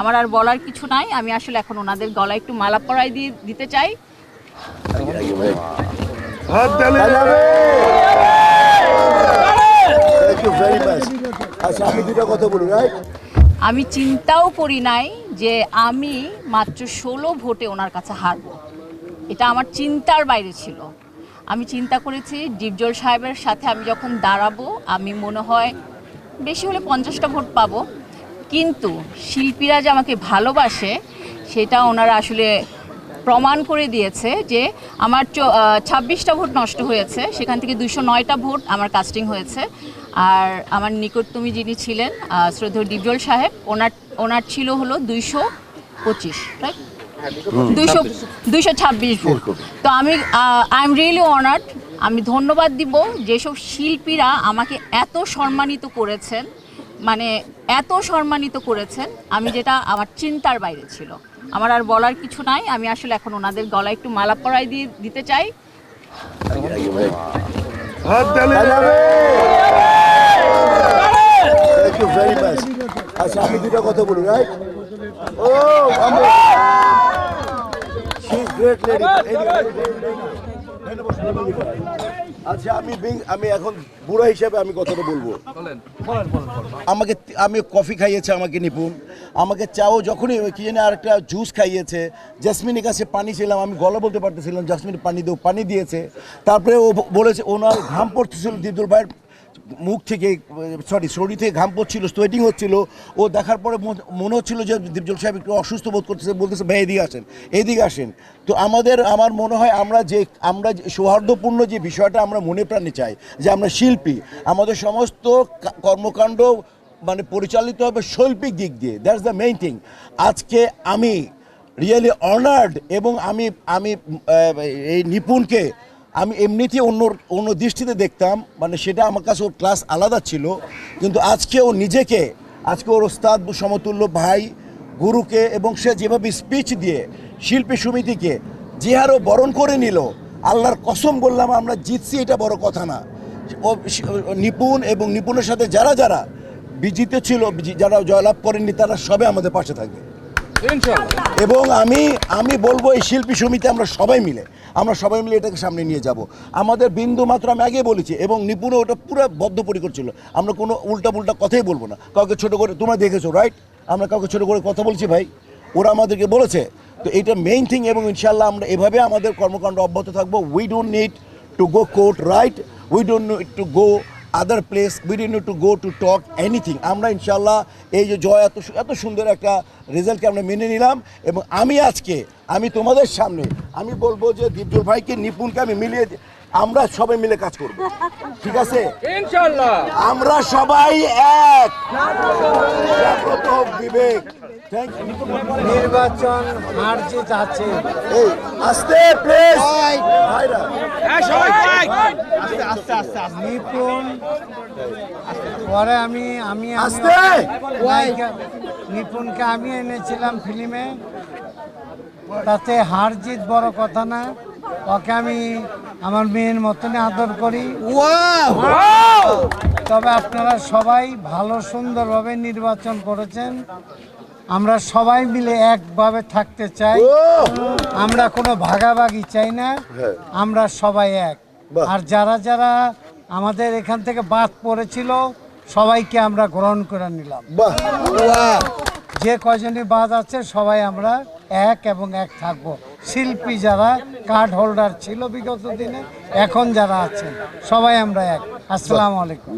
আমার আর বলার কিছু নাই। আমি আসলে এখন ওনাদের গলায় একটু মালা পরাই দিয়ে দিতে চাই। আচ্ছা আমি দুটো কথা বলি রাইট আমি চিন্তাও করি নাই যে আমি মাত্র ষোলো ভোটে ওনার কাছে হারবো। এটা আমার চিন্তার বাইরে ছিল। আমি চিন্তা করেছি ডিপজল সাহেবের সাথে আমি যখন দাঁড়াবো আমি মনে হয় বেশি হলে পঞ্চাশটা ভোট পাবো। কিন্তু শিল্পীরা যে আমাকে ভালোবাসে সেটা ওনারা আসলে প্রমাণ করে দিয়েছে যে আমার ছাব্বিশটা ভোট নষ্ট হয়েছে সেখান থেকে দুশো নয়টা ভোট আমার কাস্টিং হয়েছে। আর আমার নিকটতমী যিনি ছিলেন শ্রদ্ধেয় ডিপজল সাহেব ওনার ওনার ছিল হলো দুইশো পঁচিশ রাইট দুইশো দুইশো ছাব্বিশ। ভোট। তো আমি আই এম রিয়েলি অনার্ড আমি ধন্যবাদ দিব যেসব শিল্পীরা আমাকে এত সম্মানিত করেছেন মানে এত সম্মানিত করেছেন আমি যেটা আমার চিন্তার বাইরে ছিল। আমার আর বলার কিছু নাই আমি আসলে এখন ওনাদের গলায় একটু মালা পরাই দিয়ে দিতে চাই। আচ্ছা আমি দুটো কথা বলি রাইট ও গ্রেট লেডি আচ্ছা আমি বিং আমি এখন বুড়ো হিসাবে আমি কথাটা বলব। আমাকে আমি কফি খাইয়েছে আমাকে নিপুণ। আমাকে চাও যখনই ওই কি জানি আরেকটা জুস খাইয়েছে। জাসমিনের কাছে পানি ছিলাম আমি গলা বলতে পারতেছিলাম জাসমিন পানি দেও পানি দিয়েছে। তারপরে ও বলেছে ওনার ঘাম পড়তেছিল দিদুল ভাইয়ের মুখ থেকে সরি শরীর থেকে ঘাম পড়ছিল সোয়েটিং হচ্ছিল। ও দেখার পরে মনে হচ্ছিল যে দীপজল সাহেব একটু অসুস্থ বোধ করতেছে, বলতেছে, ভাই, এদিকে আসেন এদিকে আসেন। তো আমাদের, আমার মনে হয় আমরা যে, আমরা সৌহার্দ্যপূর্ণ যে বিষয়টা আমরা মনে প্রাণে চাই, যে আমরা শিল্পী, আমাদের সমস্ত কর্মকাণ্ড মানে পরিচালিত হবে শৈল্পিক দিক দিয়ে। দ্যাটস দ্য মেইন থিং আজকে আমি রিয়েলি অনার্ড এবং আমি আমি এই নিপুণকে আমি এমনিতে অন্য অন্য দৃষ্টিতে দেখতাম মানে সেটা আমার কাছে ওর ক্লাস আলাদা ছিল, কিন্তু আজকে ও নিজেকে, আজকে ওর ওস্তাদ সমতুল্য ভাই, গুরুকে এবং সে যেভাবে স্পিচ দিয়ে শিল্পী সমিতিকে যে হারও বরণ করে নিল, আল্লাহর কসম বললাম আমরা জিতছি, এটা বড় কথা না। নিপুণ এবং নিপুণের সাথে যারা যারা বিজিত ছিল যারা জয়লাভ করেননি, তারা সবে আমাদের পাশে থাকবে। এবং আমি আমি বলব এই শিল্পী সমিতি আমরা সবাই মিলে, আমরা সবাই মিলে এটাকে সামনে নিয়ে যাব। আমাদের বিন্দু মাত্র আমি আগে বলেছি, এবং নিপুণ ওটা পুরো বদ্ধপরিকর ছিল আমরা কোনো উল্টা পুল্টা কথাই বলব না। কাউকে ছোট করে, তোমরা দেখেছ রাইট আমরা কাউকে ছোট করে কথা বলছি ভাই? ওরা আমাদেরকে বলেছে। তো এটা মেইন থিং এবং ইনশাল্লাহ আমরা এভাবে আমাদের কর্মকাণ্ড অব্যাহত থাকব। We don't need to go court right we don't need to go other place we need to go to talk anything আমরা ইনশাল্লাহ এই যে জয় এত এত সুন্দর একটা রেজাল্টকে আমরা মেনে নিলাম এবং আমি আজকে আমি তোমাদের সামনে আমি বলব যে দীপজল ভাইকে নিপুণকে আমি মিলিয়ে আমরা সবাই মিলে কাজ করব। ঠিক আছে? ইনশাআল্লাহ। আমরা সবাই এক। বিবেক। নির্বাচন হার জিত আছে এই আস্তে প্লিজ নিপুণ। পরে আমি আমি আমি- আস্তে। নিপুণকে আমি এনেছিলাম ফিল্মে। তাতে হার জিত বড় কথা না ওকে আমি আমার মেয়ের মতনই আদর করি। তবে আপনারা সবাই ভালো সুন্দরভাবে নির্বাচন করেছেন। আমরা সবাই মিলে একভাবে থাকতে চাই। আমরা কোনো ভাগাভাগি চাই না। হ্যাঁ। আমরা সবাই এক। আর যারা যারা আমাদের এখান থেকে বাদ পড়েছিল সবাইকে আমরা গ্রহণ করে নিলাম। যে কয়জনই বাদ আছে সবাই আমরা এক এবং এক থাকব। শিল্পী যারা কার্ড হোল্ডার ছিল বিগত দিনে এখন যারা আছেন সবাই আমরা এক। আসসালামু আলাইকুম।